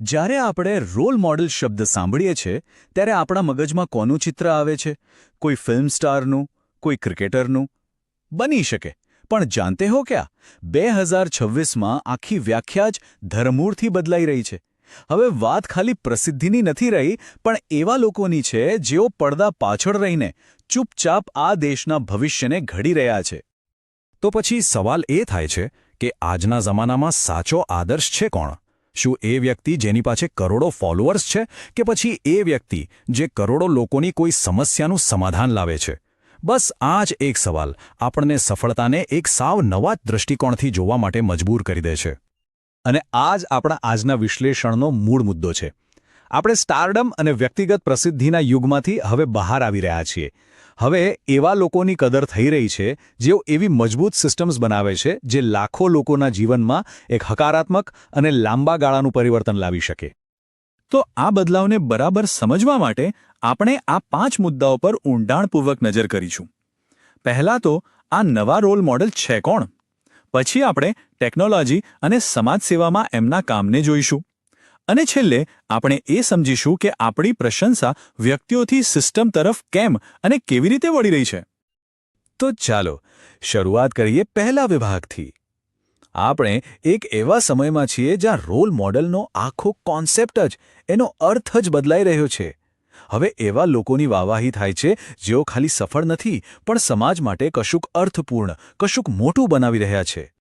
જ્યારે આપણે role model શબ્દ સાંભળીએ છીએ ત્યારે આપણા મગજમાં કોનું ચિત્ર આવે છે? કોઈ ફિલ્મ સ્ટારનું કોઈ ક્રિકેટરનું બની શકે. પણ જાણતે હો ક્યા બે હજાર છવ્વીસમાં આખી વ્યાખ્યા જ ધરમૂળથી બદલાઈ રહી છે. હવે વાત ખાલી પ્રસિદ્ધિની નથી રહી, પણ એવા લોકોની છે જેઓ પડદા પાછળ રહીને ચૂપચાપ આ દેશના ભવિષ્યને ઘડી રહ્યા છે. તો પછી સવાલ એ થાય છે કે આજના જમાનામાં સાચો આદર્શ છે કોણ? શું એ વ્યક્તિ જેની પાસે કરોડો ફોલોઅર્સ છે કે પછી એ વ્યક્તિ જે કરોડો લોકોની કોઈ સમસ્યાનું સમાધાન લાવે છે? બસ આ જ એક સવાલ આપણને સફળતાને એક સાવ નવા જ દૃષ્ટિકોણથી જોવા માટે મજબૂર કરી દે છે. અને આ જ આપણા આજના વિશ્લેષણનો મૂળ મુદ્દો છે. આપણે સ્ટારડમ અને વ્યક્તિગત પ્રસિદ્ધિના યુગમાંથી હવે બહાર આવી રહ્યા છીએ. હવે એવા લોકોની કદર થઈ રહી છે, જેઓ એવી મજબૂત સિસ્ટમ્સ બનાવે છે, જે લાખો લોકોના જીવનમાં એક હકારાત્મક અને લાંબા ગાળાનું પરિવર્તન લાવી શકે. તો આ બદલાવને બરાબર સમજવા માટે આપણે આ પાંચ મુદ્દાઓ પર ઊંડાણપૂર્વક નજર કરીશું. પહેલા તો આ નવા રોલ મોડલ છે કોણ? પછી આપણે ટેકનોલોજી અને સમાજ સેવામાં એમના કામને જોઈશું. અને છેલ્લે આપણે એ સમજીશું કે આપણી પ્રશંસા વ્યક્તિઓથી સિસ્ટમ તરફ કેમ અને કેવી રીતે વળી રહી છે. તો ચાલો, શરૂઆત કરીએ પહેલા વિભાગથી. આપણે એક એવા સમયમાં છીએ જ્યાં રોલ મોડલનો આખો કોન્સેપ્ટ જ, એનો અર્થ જ બદલાઈ રહ્યો છે. હવે એવા લોકોની વાવાહી થાય છે, જેઓ ખાલી સફળ નથી, પણ સમાજ માટે કશુંક અર્થપૂર્ણ, કશુંક મોટું બનાવી રહ્યા છે.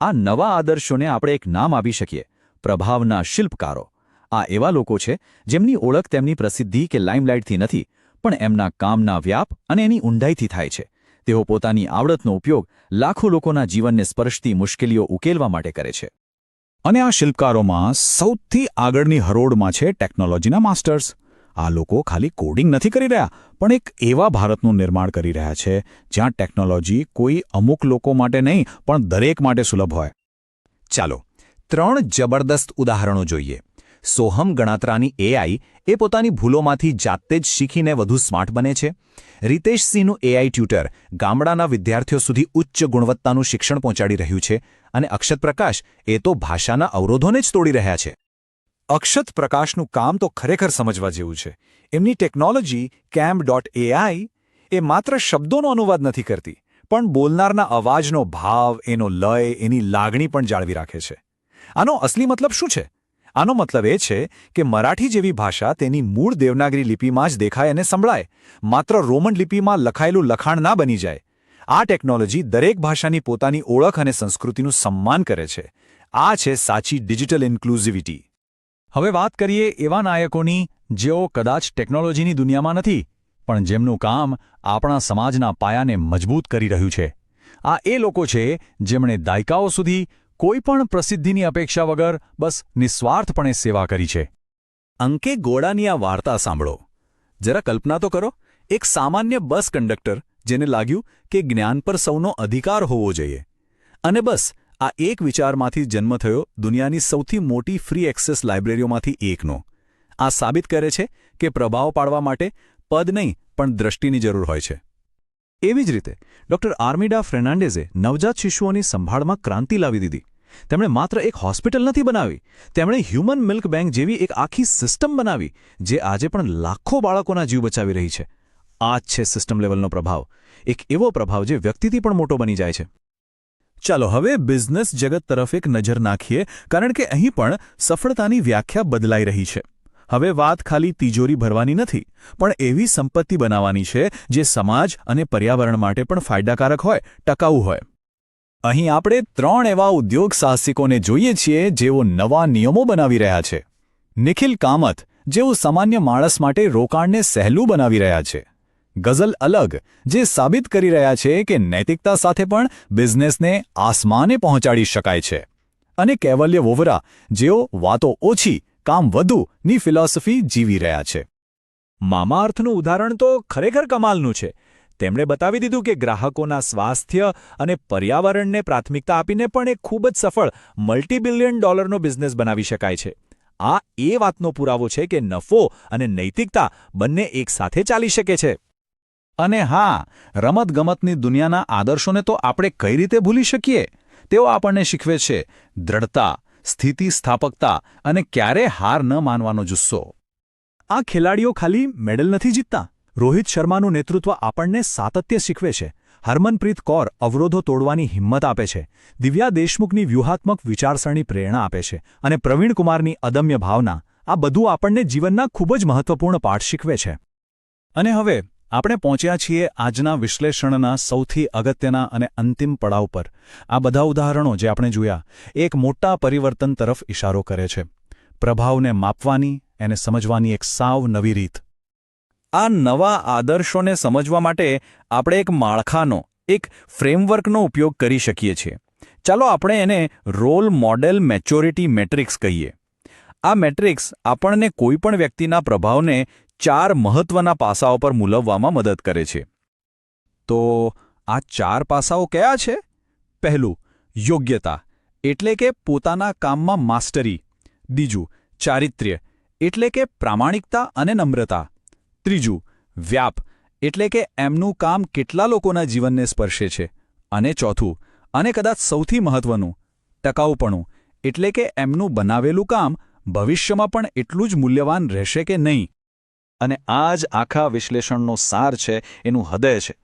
આ નવા આદર્શોને આપણે એક નામ આપી શકીએ. પ્રભાવના શિલ્પકારો. આ એવા લોકો છે, જેમની ઓળખ તેમની પ્રસિદ્ધિ કે લાઇમલાઇટથી નથી, પણ એમના કામના વ્યાપ અને એની ઊંડાઈથી થાય છે. તેઓ પોતાની આવડતનો ઉપયોગ લાખો લોકોના જીવનને સ્પર્શતી મુશ્કેલીઓ ઉકેલવા માટે કરે છે. અને આ શિલ્પકારોમાં સૌથી આગળની હરોળમાં છે ટેકનોલોજીના માસ્ટર્સ. આ લોકો ખાલી કોડિંગ નથી કરી રહ્યા, પણ એક એવા ભારતનું નિર્માણ કરી રહ્યા છે, જ્યાં ટેકનોલોજી કોઈ અમુક લોકો માટે નહીં, પણ દરેક માટે સુલભ હોય. ચાલો ત્રણ જબરદસ્ત ઉદાહરણો જોઈએ. સોહમ ગણાત્રાની એઆઈ એ પોતાની ભૂલોમાંથી જાતે જ શીખીને વધુ સ્માર્ટ બને છે. રીતેશ સિંહનું એઆઈ ટ્યુટર ગામડાના વિદ્યાર્થીઓ સુધી ઉચ્ચ ગુણવત્તાનું શિક્ષણ પહોંચાડી રહ્યું છે અને અક્ષત પ્રકાશ એ તો ભાષાના અવરોધોને જ તોડી રહ્યા છે. અક્ષત પ્રકાશનું કામ તો ખરેખર સમજવા જેવું છે. એમની ટેકનોલોજી કેમ્પ ડોટ એઆઈ એ માત્ર શબ્દોનો અનુવાદ નથી કરતી, પણ બોલનારના અવાજનો ભાવ, એનો લય, એની લાગણી પણ જાળવી રાખે છે. આનો અસલી મતલબ શું છે? આનો મતલબ એ છે કે મરાઠી જેવી ભાષા તેની મૂળ દેવનાગરી લિપિમાં જ દેખાય અને સંભળાય. માત્ર રોમન લિપિમાં લખાયેલું લખાણ ના બની જાય. આ ટેકનોલોજી દરેક ભાષાની પોતાની ઓળખ અને સંસ્કૃતિનું સન્માન કરે છે. આ છે સાચી ડિજિટલ ઇન્ક્લુઝિવિટી. હવે વાત કરીએ એવા નાયકોની જેઓ કદાચ ટેકનોલોજીની દુનિયામાં નથી, પણ જેમનું કામ આપણા સમાજના પાયાને મજબૂત કરી રહ્યું છે. આ એ લોકો છે જેમણે દાયકાઓ સુધી કોઈ પણ પ્રસિદ્ધિની અપેક્ષા વગર બસ નિસ્વાર્થપણે સેવા કરી છે. અંકે ગોળાની આ વાર્તા સાંભળો. જરા કલ્પના તો કરો, એક સામાન્ય બસ કંડક્ટર જેને લાગ્યું કે જ્ઞાન પર સૌનો અધિકાર હોવો જોઈએ. અને બસ, આ એક વિચારમાંથી જન્મ થયો દુનિયાની સૌથી મોટી ફ્રી એક્સેસ લાઇબ્રેરીઓમાંથી એકનો. આ સાબિત કરે છે કે પ્રભાવ પાડવા માટે પદ નહીં, પણ દ્રષ્ટિની જરૂર હોય છે. એવી જ રીતે, ડોક્ટર આર્મિડા ફર્નાન્ડેઝે નવજાત શિશુઓની સંભાળમાં ક્રાંતિ લાવી દીધી. તેમણે માત્ર એક હોસ્પિટલ નથી બનાવી, તેમણે હ્યુમન મિલ્ક બેંક જેવી એક આખી સિસ્ટમ બનાવી, જે આજે પણ લાખો બાળકોના જીવ બચાવી રહી છે. આ જ છે સિસ્ટમ લેવલનો પ્રભાવ, એક એવો પ્રભાવ જે વ્યક્તિથી પણ મોટો બની જાય છે. ચાલો હવે બિઝનેસ જગત તરફ એક નજર નાખીએ, કારણ કે અહીં પણ સફળતાની વ્યાખ્યા બદલાઈ રહી છે. હવે વાત ખાલી તિજોરી ભરવાની નથી, પણ એવી સંપત્તિ બનાવવાની છે જે સમાજ અને પર્યાવરણ માટે પણ ફાયદાકારક હોય, ટકાઉ હોય. અહીં આપણે ત્રણ એવા ઉદ્યોગ સાહસિકોને જોઈએ છીએ જેઓ નવા નિયમો બનાવી રહ્યા છે. નિખિલ કામત, જેઓ સામાન્ય માણસ માટે રોકાણને સહેલું બનાવી રહ્યા છે. ગઝલ અલગ, જે સાબિત કરી રહ્યા છે કે નૈતિકતા સાથે પણ બિઝનેસને આસમાને પહોંચાડી શકાય છે. અને કૈવલ્ય વોવરા, જેઓ વાતો ઓછી કામ વધુ ની ફિલોસોફી જીવી રહ્યા છે. મામાઅર્થનું ઉદાહરણ તો ખરેખર કમાલનું છે. તેમણે બતાવી દીધું કે ગ્રાહકોના સ્વાસ્થ્ય અને પર્યાવરણને પ્રાથમિકતા આપીને પણ એક ખૂબ જ સફળ મલ્ટી બિલિયન ડોલરનો બિઝનેસ બનાવી શકાય છે. આ એ વાતનો પુરાવો છે કે નફો અને નૈતિકતા બંને એકસાથે ચાલી શકે છે. અને હા, રમતગમતની દુનિયાના આદર્શોને તો આપણે કઈ રીતે ભૂલી શકીએ? તેઓ આપણને શીખવે છે દ્રઢતા સ્થિતિસ્થાપકતા અને ક્યારે હાર ન માનવાનો જુસ્સો. આ ખેલાડીઓ ખાલી મેડલ નથી જીતતા. રોહિત શર્માનું નેતૃત્વ આપણને સાતત્ય શીખવે છે. હરમનપ્રીત કૌર અવરોધો તોડવાની હિંમત આપે છે. દિવ્યા દેશમુખની વ્યૂહાત્મક વિચારસરણી પ્રેરણા આપે છે અને પ્રવીણકુમારની અદમ્ય ભાવના આ બધું આપણને જીવનના ખૂબ જ મહત્વપૂર્ણ પાઠ શીખવે છે. અને હવે આપણે પહોંચ્યા છીએ આજના વિશ્લેષણના સૌથી અગત્યના અને અંતિમ પડાવ પર. આ બધા ઉદાહરણો જે આપણે જોયા, એક મોટા પરિવર્તન તરફ ઇશારો કરે છે. પ્રભાવને માપવાની, એને સમજવાની એક સાવ નવી રીત. આ નવા આદર્શોને સમજવા માટે આપણે એક માળખાનો, એક ફ્રેમવર્કનો ઉપયોગ કરી શકીએ છીએ. ચાલો આપણે એને રોલ મોડેલ મેચ્યોરિટી મેટ્રિક્સ કહીએ. આ મેટ્રિક્સ આપણને કોઈપણ વ્યક્તિના પ્રભાવને ચાર મહત્વના પાસાઓ પર મૂલવવામાં મદદ કરે છે. તો આ ચાર પાસાઓ કયા છે? પહેલું, યોગ્યતા, એટલે કે પોતાના કામમાં માસ્ટરી. બીજું, ચારિત્ર્ય, એટલે કે પ્રામાણિકતા અને નમ્રતા. ત્રીજું, વ્યાપ, એટલે કે એમનું કામ કેટલા લોકોના જીવનને સ્પર્શે છે. અને ચોથું, અને કદાચ સૌથી મહત્વનું, ટકાઉપણું, એટલે કે એમનું બનાવેલું કામ ભવિષ્યમાં પણ એટલું જ મૂલ્યવાન રહેશે કે નહીં. અને આ જ આખા વિશ્લેષણનો સાર છે, એનું હૃદય છે.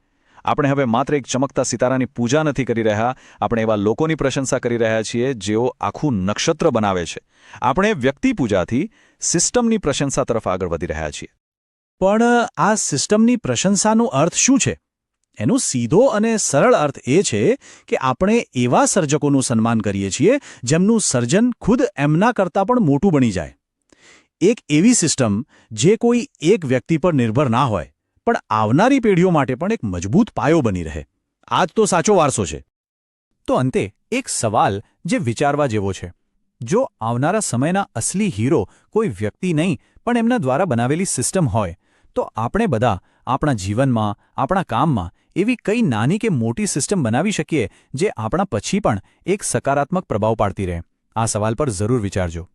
આપણે હવે માત્ર એક ચમકતા સિતારાની પૂજા નથી કરી રહ્યા, આપણે એવા લોકોની પ્રશંસા કરી રહ્યા છીએ, જેઓ આખું નક્ષત્ર બનાવે છે. આપણે વ્યક્તિ પૂજાથી સિસ્ટમની પ્રશંસા તરફ આગળ વધી રહ્યા છીએ. પણ આ સિસ્ટમની પ્રશંસાનો અર્થ શું છે? એનો સીધો અને સરળ અર્થ એ છે કે આપણે એવા સર્જકોનું સન્માન કરીએ છીએ, જેમનું સર્જન ખુદ એમના કરતાં પણ મોટું બની જાય. એક એવી સિસ્ટમ જે કોઈ એક વ્યક્તિ પર નિર્ભર ના હોય, પણ આવનારી પેઢીઓ માટે પણ એક મજબૂત પાયો બની રહે. આ જ તો સાચો વારસો છે. તો અંતે એક સવાલ જે વિચારવા જેવો છે. જો આવનારા સમયના અસલી હીરો કોઈ વ્યક્તિ નહીં, પણ એમના દ્વારા બનાવેલી સિસ્ટમ હોય, તો આપણે બધા આપણા જીવનમાં, આપણા કામમાં એવી કઈ નાની કે મોટી સિસ્ટમ બનાવી શકીએ, જે આપણા પછી પણ એક સકારાત્મક પ્રભાવ પાડતી રહે? આ સવાલ પર જરૂર વિચારજો.